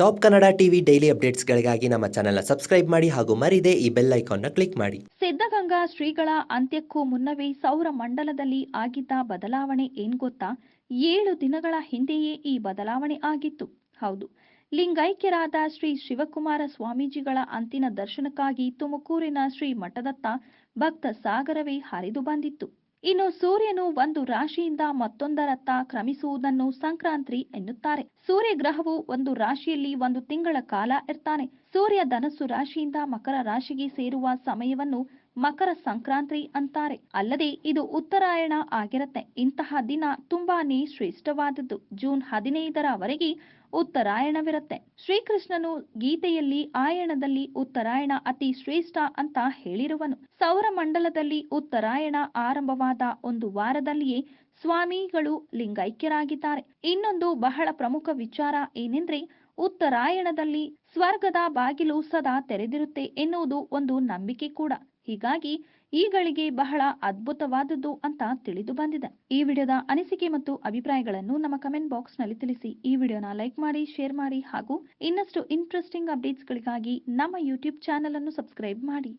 Top Kannada TV daily ಅಪ್ಡೇಟ್ಸ್ಗಳಿಗಾಗಿ ನಮ್ಮ ಚಾನೆಲ್ನ ಸಬ್ಸ್ಕ್ರೈಬ್ ಮಾಡಿ ಹಾಗೂ ಮರಿದೆ ಈ ಬೆಲ್ ಐಕಾನ್ನ ಕ್ಲಿಕ್ ಮಾಡಿ. ಸಿದ್ಧಗಂಗಾ ಶ್ರೀಗಳ ಅಂತ್ಯಕ್ಕೂ ಮುನ್ನವೇ ಸೌರ ಮಂಡಲದಲ್ಲಿ ಆಗಿದ್ದ ಬದಲಾವಣೆ ಏನ್ ಗೊತ್ತಾ? ಏಳು ದಿನಗಳ ಹಿಂದೆಯೇ ಈ ಬದಲಾವಣೆ ಆಗಿತ್ತು. ಹೌದು. ಲಿಂಗೈಕ್ಯರಾದ ಶ್ರೀ ಶಿವಕುಮಾರ ಸ್ವಾಮೀಜಿಗಳ ಅಂತಿನ ದರ್ಶನಕ್ಕಾಗಿ ತುಮಕೂರಿನ ಶ್ರೀ ಮಠದತ್ತ ಭಕ್ತ ಸಾಗರವೇ ಹರಿದು ಬಂದಿತ್ತು. ಇನ್ನು ಸೂರ್ಯನು ಒಂದು ರಾಶಿಯಿಂದ ಮತ್ತೊಂದರತ್ತ ಕ್ರಮಿಸುವುದನ್ನು ಸಂಕ್ರಾಂತಿ ಎನ್ನುತ್ತಾರೆ. ಸೂರ್ಯ ಗ್ರಹವು ಒಂದು ರಾಶಿಯಲ್ಲಿ ಒಂದು ತಿಂಗಳ ಕಾಲ ಇರ್ತಾನೆ. ಸೂರ್ಯ ಧನಸ್ಸು ರಾಶಿಯಿಂದ ಮಕರ ರಾಶಿಗೆ ಸೇರುವ ಸಮಯವನ್ನು ಮಕರ ಸಂಕ್ರಾಂತಿ ಅಂತಾರೆ. ಅಲ್ಲದೆ ಇದು ಉತ್ತರಾಯಣ ಆಗಿರತ್ತೆ. ಇಂತಹ ದಿನ ತುಂಬಾನೇ ಶ್ರೇಷ್ಠವಾದದ್ದು. ಜೂನ್ ಹದಿನೈದರವರೆಗೆ ಉತ್ತರಾಯಣವಿರುತ್ತೆ. ಶ್ರೀಕೃಷ್ಣನು ಗೀತೆಯಲ್ಲಿ ಆಯಣದಲ್ಲಿ ಉತ್ತರಾಯಣ ಅತಿ ಶ್ರೇಷ್ಠ ಅಂತ ಹೇಳಿರುವನು. ಸೌರಮಂಡಲದಲ್ಲಿ ಉತ್ತರಾಯಣ ಆರಂಭವಾದ ಒಂದು ವಾರದಲ್ಲಿಯೇ ಸ್ವಾಮಿಗಳು ಲಿಂಗೈಕ್ಯರಾಗಿದ್ದಾರೆ. ಇನ್ನೊಂದು ಬಹಳ ಪ್ರಮುಖ ವಿಚಾರ ಏನೆಂದ್ರೆ ಉತ್ತರಾಯಣದಲ್ಲಿ ಸ್ವರ್ಗದ ಬಾಗಿಲು ಸದಾ ತೆರೆದಿರುತ್ತೆ ಎನ್ನುವುದು ಒಂದು ನಂಬಿಕೆ ಕೂಡ. ಹೀಗಾಗಿ ಈ ಗಳಿಗೆ ಬಹಳ ಅದ್ಭುತವಾದದ್ದು ಅಂತ ತಿಳಿದು ಬಂದಿದೆ. ಈ ವಿಡಿಯೋದ ಅನಿಸಿಕೆ ಮತ್ತು ಅಭಿಪ್ರಾಯಗಳನ್ನು ನಮ್ಮ ಕಮೆಂಟ್ ಬಾಕ್ಸ್ನಲ್ಲಿ ತಿಳಿಸಿ. ಈ ವಿಡಿಯೋನ ಲೈಕ್ ಮಾಡಿ ಶೇರ್ ಮಾಡಿ ಹಾಗೂ ಇನ್ನಷ್ಟು ಇಂಟ್ರೆಸ್ಟಿಂಗ್ ಅಪ್ಡೇಟ್ಸ್ಗಳಿಗಾಗಿ ನಮ್ಮ ಯೂಟ್ಯೂಬ್ ಚಾನೆಲ್ ಅನ್ನು ಸಬ್ಸ್ಕ್ರೈಬ್ ಮಾಡಿ.